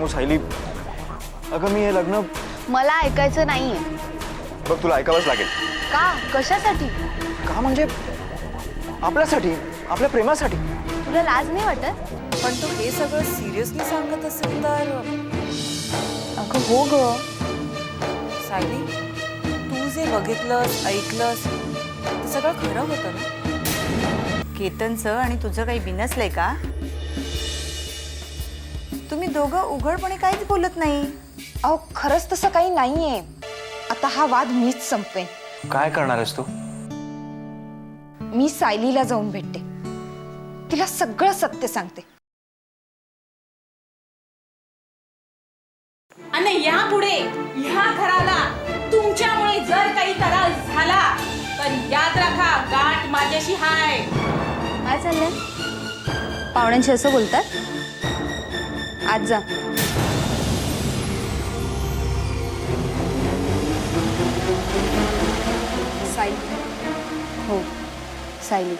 सांगू सायली? अगं मी हे लग्न मला ऐकायचं नाहीये. बघ तुला ऐकावंच लागेल. का? कशासाठी? का म्हणजे आपल्यासाठी? आपल्या प्रेमासाठी? तुला लाज नाही वाटत? पण तो हे सगळं सिरियसली सांगत असेल तर अगं हो ग. सायली तू जे बघितलंस ऐकलंस ते सगळं खरं होतं ना? केतनचं आणि तुझं काही बिनसलंय का? तुम्ही दोघं उघडपणे काहीच बोलत नाही. अहो खरंच तसं काही नाहीये. आता हा वाद मीच संपवेन. काय करणार आहेस तू? मी सायलीला जाऊन भेटते. तिला सगळं सत्य सांगते. आणि यापुढे ह्या घराला तुमच्यामुळे जर काही त्रास झाला तर याद राखा गाठ माझ्याशी हाय. काय चाललंय? पाहुण्यांशी असं बोलतात? आज जा. सायली. हो सायली.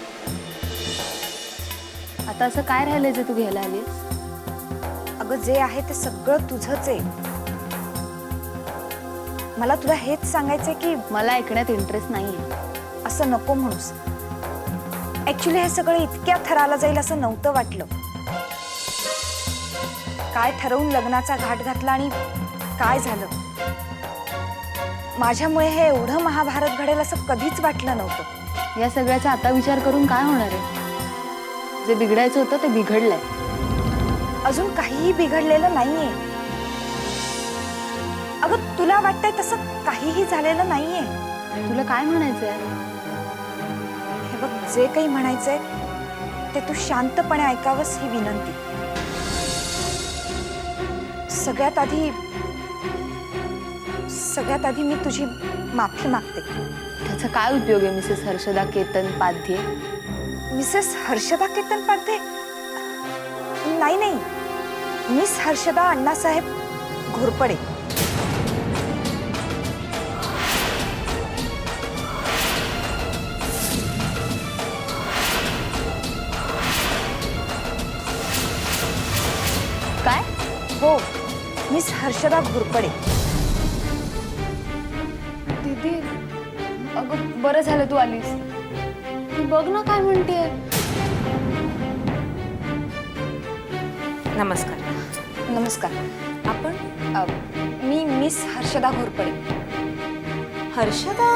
आता असं काय राहिलंय जे तू घ्यायला आलीस? अगं जे आहे ते सगळं तुझंच आहे. मला तुला हेच सांगायचंय की मला ऐकण्यात इंटरेस्ट नाहीये. असं नको म्हणूस. ऍक्च्युली हे सगळं इतक्या थराला जाईल असं नव्हतं वाटलं. काय ठरवून लग्नाचा घाट घातला आणि काय झालं? माझ्यामुळे हे एवढं महाभारत घडेल असं कधीच वाटलं नव्हतं. या सगळ्याचा आता विचार करून काय होणार आहे? जे बिघडायचं होतं ते बिघडलंय. अजून काहीही बिघडलेलं नाहीये. अगं तुला वाटतंय तसं काहीही झालेलं नाहीये? तुला काय म्हणायचंय? हे बघ जे काही म्हणायचंय ते तू शांतपणे ऐकावंस ही विनंती. सगळ्यात आधी सगळ्यात आधी मी तुझी माफी मागते. त्याचा काय उपयोग आहे मिसेस हर्षदा केतन पाध्ये? मिसेस हर्षदा केतन पाध्ये? नाही नाही. मिस हर्षदा अण्णासाहेब घोरपडे. हर्षदा घोरपडे. दीदी अगं बरं झालं तू आलीस. ती बघ ना काय म्हणते नमस्कार. नमस्कार. आपण अ, मी मिस हर्षदा घोरपडे. हर्षदा?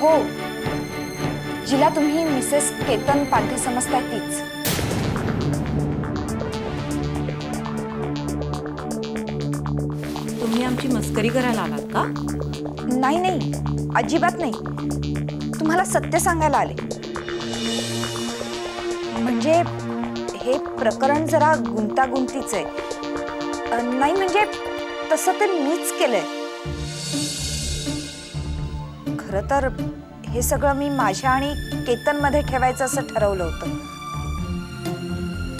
हो. जिला तुम्ही मिसेस केतन पाध्ये समजता तीच. आमची मस्करी करायला आलात का? नाही नाही. अजिबात नाही. तुम्हाला सत्य सांगायला आले. म्हणजे हे प्रकरण जरा गुंतागुंतीच आहे. नाही म्हणजे तसं ते मीच केलंय. खरं तर हे सगळं मी माझ्या आणि केतनमध्ये ठेवायचं असं ठरवलं होतं.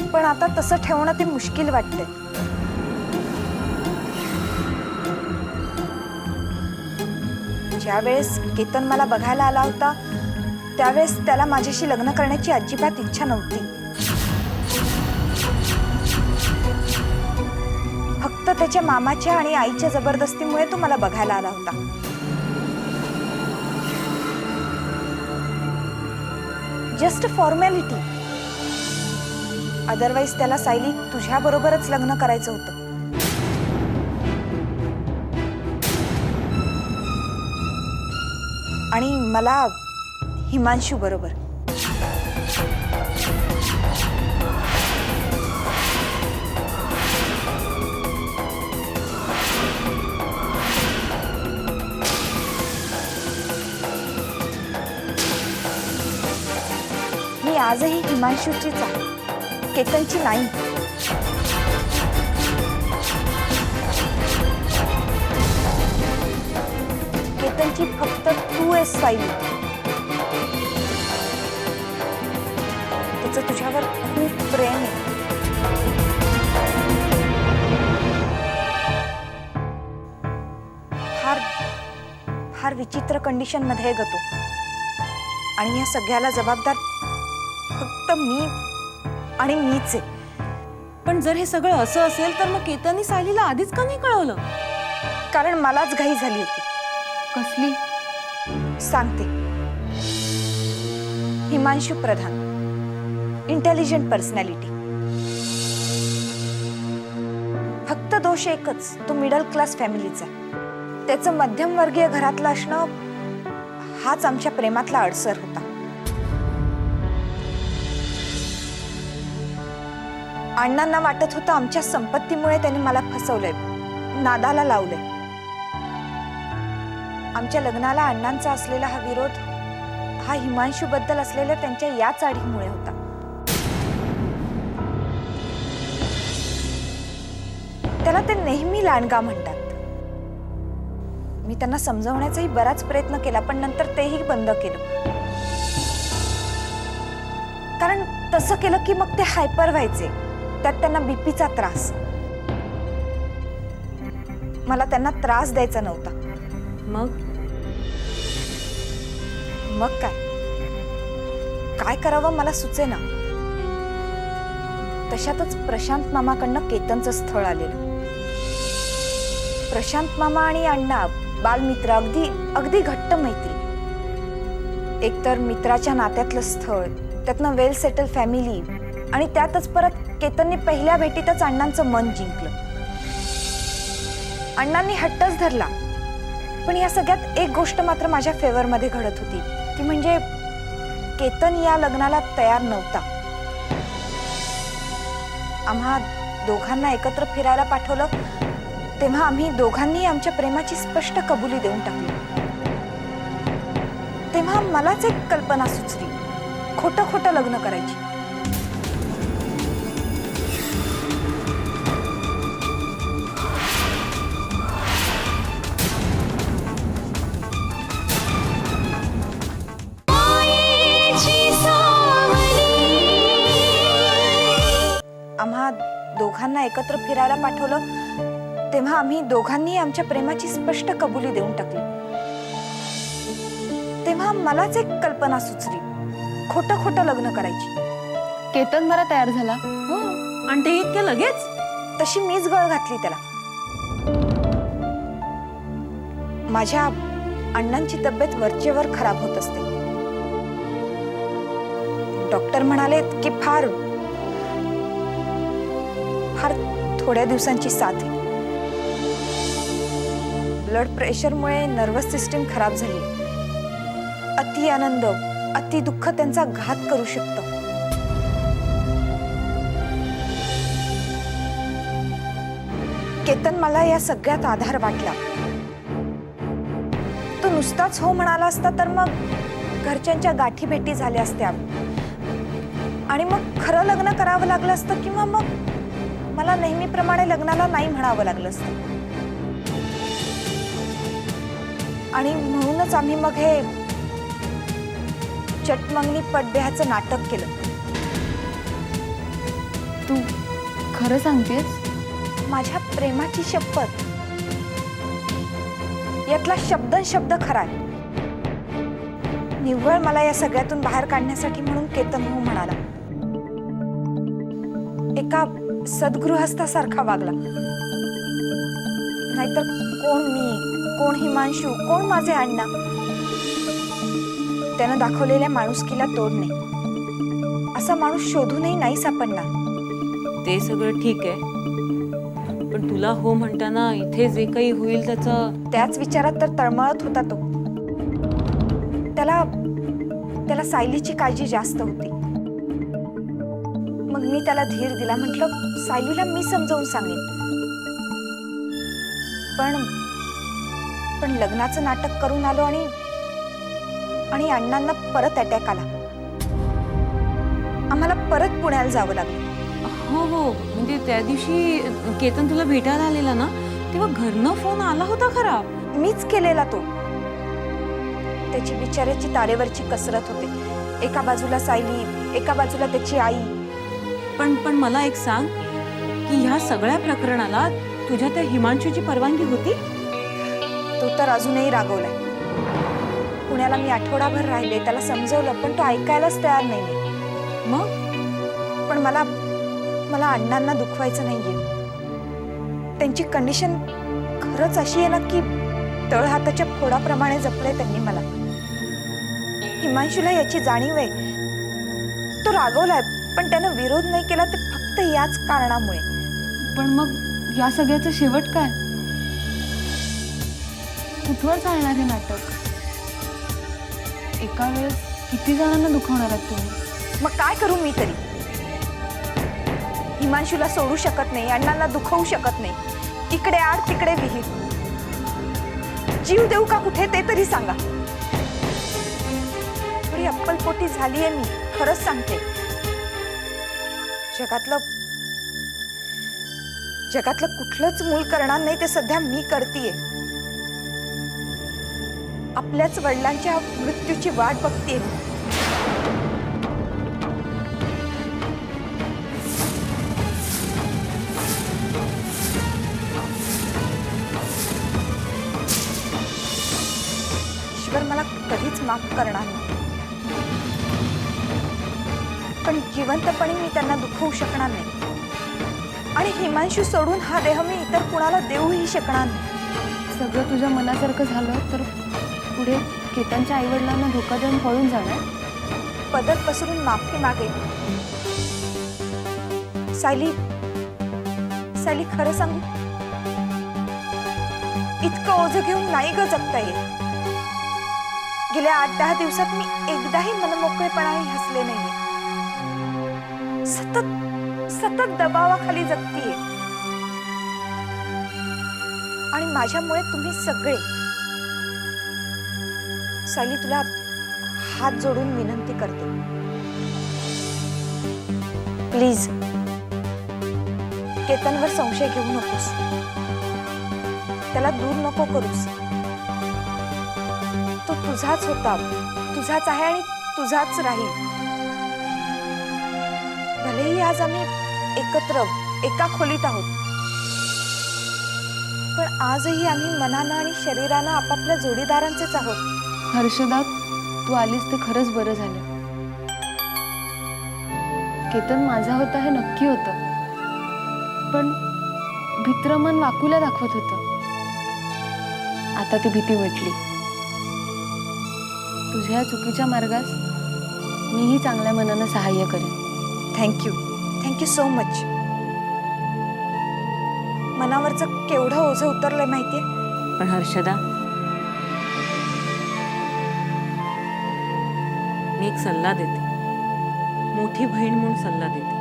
पण आता तसं ठेवणं ते मुश्किल वाटतंय. ज्यावेळेस केतन मला बघायला आला होता त्यावेळेस त्याला माझ्याशी लग्न करण्याची अजिबात इच्छा नव्हती. फक्त त्याच्या मामाच्या आणि आईच्या जबरदस्तीमुळे तो मला बघायला आला होता. जस्ट फॉर्मॅलिटी अदरवाईज त्याला सायली तुझ्याबरोबरच लग्न करायचं होतं. आणि मला हिमांशू बरोबर. मी आजही हिमांशूचीच आहे. केतनची नाही. केतनची फक्त तू एस सायली त्याचं तुझ्यावर खूप प्रेम आहे. फार फार विचित्र कंडिशनमध्ये गतो आणि या सगळ्याला जबाबदार फक्त मी आणि मीच आहे. पण जर हे सगळं असं असेल तर मग केतननी सायलीला आधीच का नाही कळवलं? कारण मलाच घाई झाली होती. कसली? सांगते. हिमांशू प्रधान. इंटेलिजंट पर्सनॅलिटी फक्त दोष एकच तो मिडल क्लास फॅमिलीचा त्याचं मध्यमवर्गीय घरातलं असणं हाच आमच्या प्रेमातला अडसर होता. अण्णांना वाटत होतं आमच्या संपत्तीमुळे त्याने मला फसवलंय. नादाला लावलंय. आमच्या लग्नाला अण्णांचा असलेला हा विरोध हा हिमांशू बद्दल असलेल्या त्यांच्या याच चाढीमुळे होता. त्याला ते नेहमी लांडगा म्हणतात. मी त्यांना समजवण्याचाही बराच प्रयत्न केला पण नंतर तेही बंद केलं. कारण तसं केलं की मग ते हायपर व्हायचे. त्यात त्यांना बीपीचा त्रास. मला त्यांना त्रास द्यायचा नव्हता. मग? मग काय? काय करावं मला सुचेना. तशातच प्रशांत मामाकडनं केतनचं स्थळ आलेलं. प्रशांत मामा आणि अण्णा बालमित्र अगदी अगदी घट्ट मैत्री. एकतर मित्राच्या नात्यातलं स्थळ त्यातनं वेल सेटल फॅमिली आणि त्यातच परत केतनने पहिल्या भेटीतच अण्णांचं मन जिंकलं. अण्णांनी हट्टच धरला. पण या सगळ्यात एक गोष्ट मात्र माझ्या फेवरमध्ये घडत होती. ती म्हणजे केतन या लग्नाला तयार नव्हता. आम्हा दोघांना एकत्र फिरायला पाठवलं तेव्हा आम्ही दोघांनी आमच्या प्रेमाची स्पष्ट कबुली देऊन टाकली. तेव्हा मलाच एक कल्पना सुचली खोटं खोटं लग्न करायची. आम्हा दोघांना एकत्र फिरायला पाठवलं तेव्हा आम्ही दोघांनी आमच्या प्रेमाची स्पष्ट कबुली देऊन टाकली. तेव्हा मलाच एक कल्पना सुचली. खोटं खोटं लग्न करायची. केतन बरा तयार झाला. हो आणि ते इतक्या लगेच? तशी मीच गळ घातली त्याला. माझ्या अण्णांची तब्येत वरचेवर खराब होत असते. डॉक्टर म्हणाले की फार फार थोड्या दिवसांची साथ आहे. ब्लड प्रेशरमुळे नर्वस सिस्टीम खराब झाली. अति आनंद अति दुःख त्यांचा घात करू शकतं. केतन मला या सगळ्यात आधार वाटला. तो नुसताच हो म्हणाला असता तर मग घरच्यांच्या गाठी भेटी झाल्या असत्या. आणि मग खरं लग्न करावं लागलं असतं किंवा मग मला नेहमीप्रमाणे लग्नाला नाही म्हणावं लागलं असतं. आणि म्हणूनच आम्ही मग हे चटमंगनी पटब्याचं नाटक केलं. तू खरं सांगतेस? माझ्या प्रेमाची शपथ. यातला शब्द शब्द खरा आहे. निव्वळ मला या सगळ्यातून बाहेर काढण्यासाठी म्हणून केतन हो म्हणाला. एका सद्गृहस्थासारखा वागला. नाहीतर कोण मी? कोण हिमांशू? कोण माझे अण्णा? त्यानं दाखवलेल्या माणुसकीला तोड नाही. असा माणूस शोधूनही नाही सापडणार. ते सगळं ठीक आहे. पण तुला हो म्हणताना इथे जे काही होईल त्याचा त्याच विचारात तर तळमळत होता तो. त्याला त्याला सायलीची काळजी जास्त होती. मग मी त्याला धीर दिला. म्हटलं सायलीला मी समजावून सांगेन. पण पण लग्नाचं नाटक करून आलो आणि आणि अण्णांना परत अटॅक आला. आम्हाला परत पुण्याला जावं लागलं. हो हो. म्हणजे त्या दिवशी केतन तुला भेटायला आलेला ना? तेव्हा घरनं फोन आला होता खरा. मीच केलेला तो. त्याची बिचाऱ्याची तारेवरची कसरत होते. एका बाजूला सायली एका बाजूला त्याची आई. पण पण मला एक सांग की ह्या सगळ्या प्रकरणाला तुझ्या त्या हिमांशूची परवानगी होती? तो तर अजूनही रागवलाय. पुण्याला मी आठवडाभर राहिले त्याला समजवलं पण तो ऐकायलाच तयार नाहीये. मग? पण मला मला अण्णांना दुखवायचं नाहीये. त्यांची कंडिशन खरंच अशी आहे ना की तळहाताच्या फोडाप्रमाणे जपलंय त्यांनी मला. हिमांशूला याची जाणीव आहे. तो रागवलाय. पण त्यानं विरोध नाही केला ते फक्त याच कारणामुळे. पण मग या सगळ्याचं शेवट काय? कुठवर चालणार हे नाटक? एका वेळेस किती जणांना दुखवणार आहात तुम्ही? मग काय करू मी तरी? हिमांशूला सोडू शकत नाही अण्णांना दुखवू शकत नाही. इकडे आड तिकडे विहीर. जीव देऊ का कुठे ते तरी सांगा. थोडी अप्पलपोटी झालीये मी खरंच सांगते. जगातलं जगातलं कुठलंच मूल करणार नाही ते सध्या मी करतीये. आपल्याच वडिलांच्या मृत्यूची वाट बघते ईश्वर मला कधीच माफ करणार नाही. पण जिवंतपणे मी त्यांना दुखवू शकणार नाही. आणि हिमांशू सोडून हा देह मी इतर कुणाला देऊही शकणार नाही. सगळं तुझ्या मनासारखं झालं तर पुढे केतनच्या आईवडिलांना धोका देऊन पळून जाणार? पदर पसरून माफी मागे. सायली सायली खरं सांगू? इतकं ओझं घेऊन नाही ग जगता येत. गेल्या आठ दहा दिवसात मी एकदाही मनमोकळेपणाने हसले नाहीये. सतत दबावाखाली जगतीये. आणि माझ्यामुळे तुम्ही सगळे. सायली तुला हात जोडून विनंती करते. प्लीज. केतनवर संशय घेऊ नकोस. त्याला दूर नको करूस. तो तुझाच होता. तुझाच आहे आणि तुझाच राहील. भलेही आज आम्ही एकत्र एका खोलीत आहोत. पण आजही आम्ही मनानं आणि शरीरानं आपापल्या जोडीदारांचेच आहोत. हर्षदा तू आलीस ते खरंच बरं झालं. केतन माझा होता हे नक्की होतं. पण भित्रमन वाकुल्या दाखवत होतं. आता ती भीती मिटली. तुझ्या चुकीच्या मार्गास मीही चांगल्या मनानं सहाय्य करेन. Thank you thank you so much मनावरचं केवढं ओझं उतरलंय माहितीये? पण हर्षदा मी एक सल्ला देते. मोठी बहीण म्हणून सल्ला देते.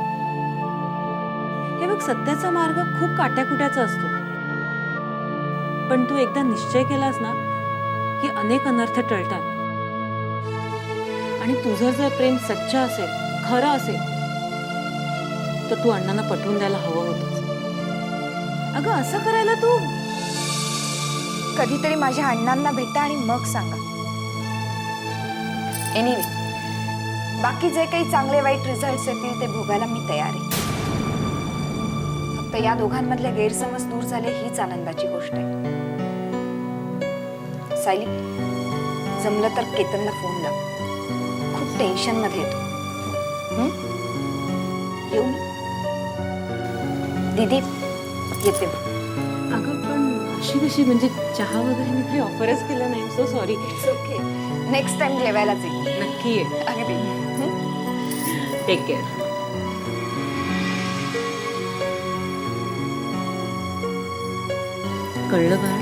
हे बघ सत्याचा मार्ग खूप काट्याकुट्याचा असतो. पण तू एकदा निश्चय केलास ना की अनेक अनर्थ टळतात. आणि तुझं जर प्रेम सच्च असेल खरं असेल तर तू अण्णांना पटवून द्यायला हवं होतंच अगं असं करायला तू कधीतरी माझ्या अण्णांना भेटा आणि मग सांगा. एनिवे बाकी जे काही चांगले वाईट रिझल्ट येतील ते भोगायला मी तयार आहे. फक्त या दोघांमधले गैरसमज दूर झाले हीच आनंदाची गोष्ट आहे. सायली जमलं तर केतनला फोन लाव. खूप टेन्शनमध्ये येतो येऊ मी? दीदी येते. अगं पण अशी कशी म्हणजे चहा वगैरे मी काही ऑफरच केलं नाही. So sorry okay next time जेवायलाच येईल नक्की आहे अगदी टेक केअर कळलं बाळ?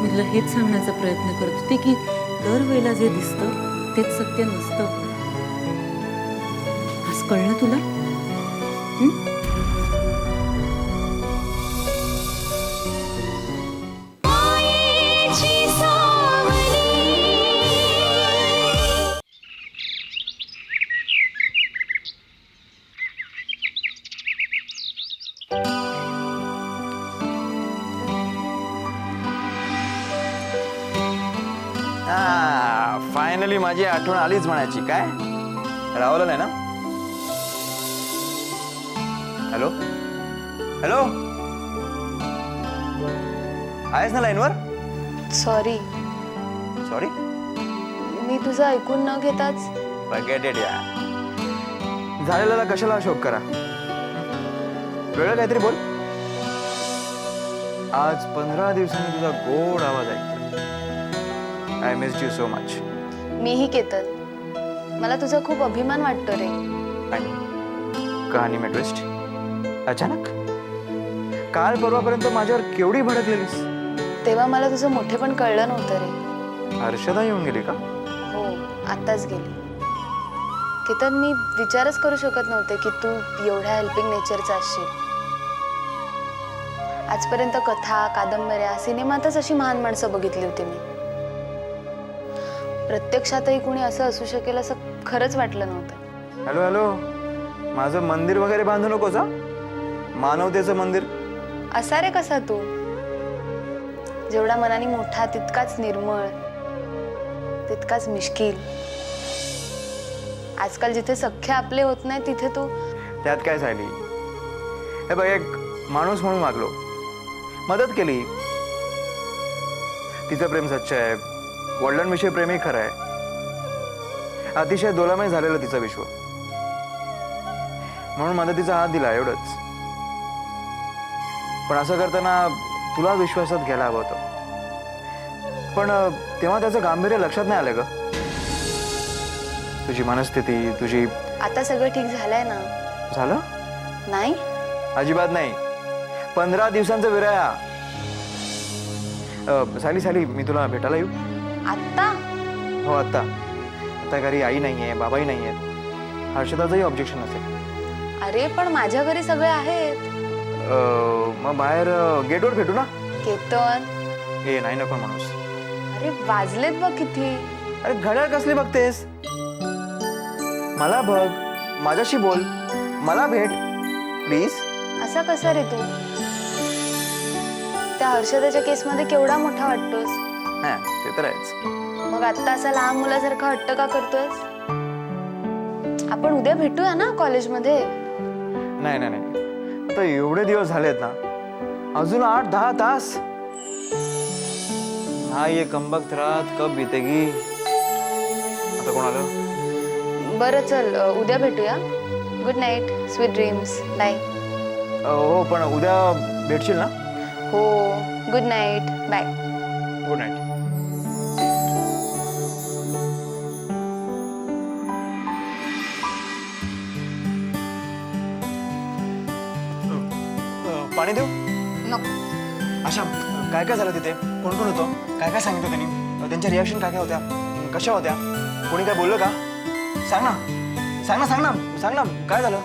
मी तुला हेच सांगण्याचा प्रयत्न करत होते की दरवेळेला जे दिसतं तेच सत्य नसतं. आज कळलं तुला? हं? आठवण आलीच म्हणायची. काय? रावलं नाही ना? हॅलो? हॅलो? आहेस ना लाईनवर? सॉरी. सॉरी? मी तुझं ऐकून न घेताच. इट या झालेल्याला कशाला शोक करा? वेळ काहीतरी बोल. आज पंधरा दिवसांनी तुझा गोड आवाज ऐकतो I miss you so much मीही केतन. मला तुझा खूप अभिमान वाटतो रे. आणि कहाणी में ट्विस्ट? अचानक? काल परवापर्यंत माझ्यावर केवढी भडकलेलीस? तेव्हा मला तुझं मोठे पण कळलं नव्हतं रे. हर्षदा येऊन गेली का? हो आत्ताच गेली. केतन मी विचारच करू शकत नव्हते की तू एवढ्या हेल्पिंग नेचरचा असशील. आजपर्यंत कथा कादंबऱ्या सिनेमातच अशी महान माणसं बघितली होती मी. प्रत्यक्षातही कुणी असं असू शकेल असं खरंच वाटलं नव्हतं. Hello hello. माझं मंदिर वगैरे बांधू नकोस हा? मानवतेचं मंदिर. असा रे कसा तू? जेवढा मनाने मोठा तितकाच निर्मळ तितकाच मिश्किल. आजकाल जिथे सख्य आपले होत नाही तिथे तू त्यात काय झाली? हे बघ एक माणूस म्हणून वागलो. मदत केली. तिचं प्रेम सच्च आहे. वडिलांविषयी प्रेमही खरं आहे. अतिशय दोलामय झालेलं तिचं विश्व. म्हणून मदतीचा हात दिला एवढंच. पण असं करताना तुला विश्वासात घ्यायला हवं होतं. पण तेव्हा त्याचं गांभीर्य लक्षात नाही आलं ग. तुझी मनस्थिती तुझी आता सगळं ठीक झालंय ना? झालं? नाही. अजिबात नाही. पंधरा दिवसांचा विराया. साली साली मी तुला भेटायला येऊ? आत्ता? हो आत्ता. आता घरी आई नाही आहे बाबाही नाही आहेत हर्षदाचंही ऑब्जेक्शन असेल अरे पण माझ्या घरी सगळे आहेत. अ, मग बाहेर अ, गेटवर भेटू ना? केतन ए नाही नको माणूस अरे वाजलेत बघ किती. अरे घड्याळ कसली बघतेस? मला बघ माझ्याशी बोल मला भेट प्लीज. असा कसा रे तू? त्या हर्षदाच्या केसमध्ये केवढा मोठा वाटतोस. हां ते तर आहेच. मग आता असा लहान मुलासारखा हट्ट का करतोस आपण उद्या भेटूया ना कॉलेजमध्ये? नाही नाही नाही. आता एवढे दिवस झालेत ना अजून आठ दहा तास? हा ये कंबक रात कब बीतेगी आता कोण आलं? बरं चल अ, उद्या भेटूया. Good night sweet dreams bye अ, हो पण उद्या भेटशील ना? हो good night bye good night पाणी देऊ? नको. अशा काय काय झालं तिथे? कोण कोण होतं? काय काय सांगितलं त्यांनी? त्यांच्या रिॲक्शन काय काय होत्या? कशा होत्या? कोणी काय बोललं का? सांग ना. सांग ना सांग ना. सांग ना. काय झालं?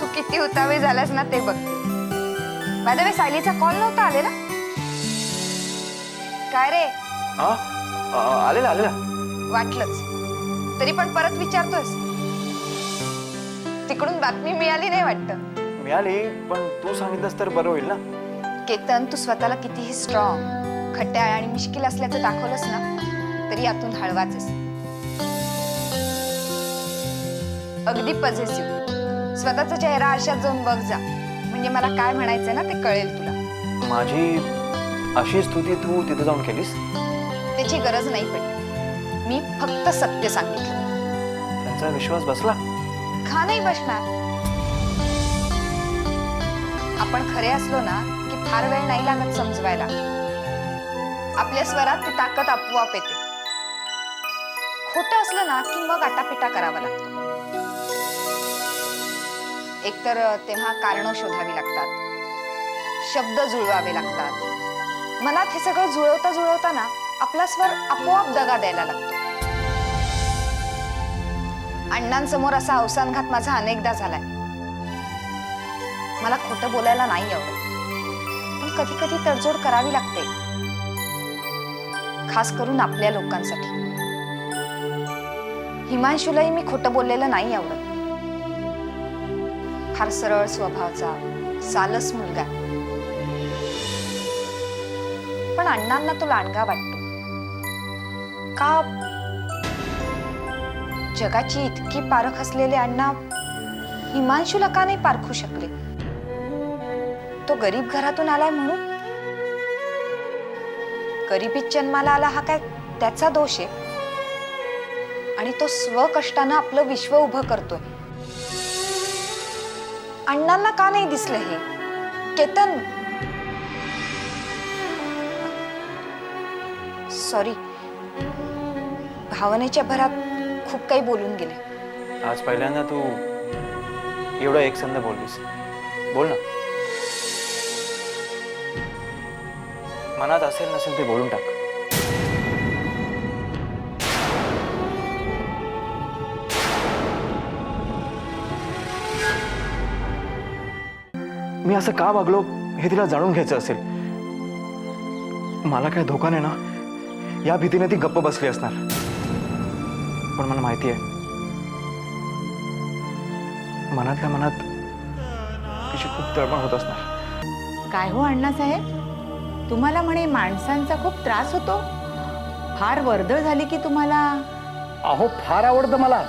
तू किती उतावे झालास ना ते बघते माझ्या वे सायलीचा कॉल नव्हता आलेला? काय रे? हा? अ, आलेला आलेला. वाटलंच. तरी पण परत विचारतोस तिकडून बातमी मिळाली नाही वाटतं. मिळाली पण तू सांगितलंस तर बरं होईल ना? केतन तू स्वतःला कितीही स्ट्रॉंग खट्याळ आणि मिश्किल असल्याचं दाखवलंस ना तरी यातून हळवाच अगदी पझेसिव्ह स्वतःचा चेहरा आरशात जाऊन बघ जा. म्हणजे मला काय म्हणायचं ना ते कळेल तुला. माझी अशी स्तुती तू तिथे जाऊन केलीस? त्याची गरज नाही पडली. मी फक्त सत्य सांगितलं. त्यांचा विश्वास बसला? का नाही बसणार? आपण खरे असलो ना की फार वेळ नाही लागत समजवायला. आपल्या स्वरात ती ताकद आपोआप येते. खोटं असलं ना की मग आटापिटा करावा लागतो. एकतर तेव्हा कारणं शोधावी लागतात. शब्द जुळवावे लागतात. मनात हे सगळं जुळवता जुळवता ना आपला स्वर आपोआप दगा द्यायला लागतो. अण्णांसमोर असा अवसानघात माझा अनेकदा झालाय. मला खोटं बोलायला नाही आवडत पण कधी कधी तडजोड करावी लागते. खास करून आपल्या लोकांसाठी. हिमांशूलाही मी खोटं बोललेलं नाही आवडत. फार सरळ स्वभावाचा सालस मुलगा. पण अण्णांना तो लांडगा वाटतो. का? जगाची इतकी पारख असलेले अण्णा हिमांशूला का नाही पारखू शकले? तो गरीब घरातून आलाय म्हणून? गरिबीत जन्माला आला हा काय त्याचा दोष आहे? आणि तो स्वकष्टानं आपलं विश्व उभं करतोय. अण्णांना का नाही दिसलं हे? केतन! सॉरी भावनेच्या भरात खूप काही बोलून गेले. आज पहिल्यांदा तू एवढं एकसंध बोललीस. बोल ना. मनात असेल नसेल ते बोलून टाक. मी असं का वागलो हे तिला जाणून घ्यायचं असेल. मला काय धोका नाही ना? या भीतीने ती गप्प बसली असणार. पण मला माहिती आहे. मनातल्या मनात तिची खूप तळमळ होत असणार. काय हो अण्णासाहेब तुम्हाला म्हणे माणसांचा खूप त्रास होतो? फार वर्दळ झाली की तुम्हाला? अहो फार आवडतं मला.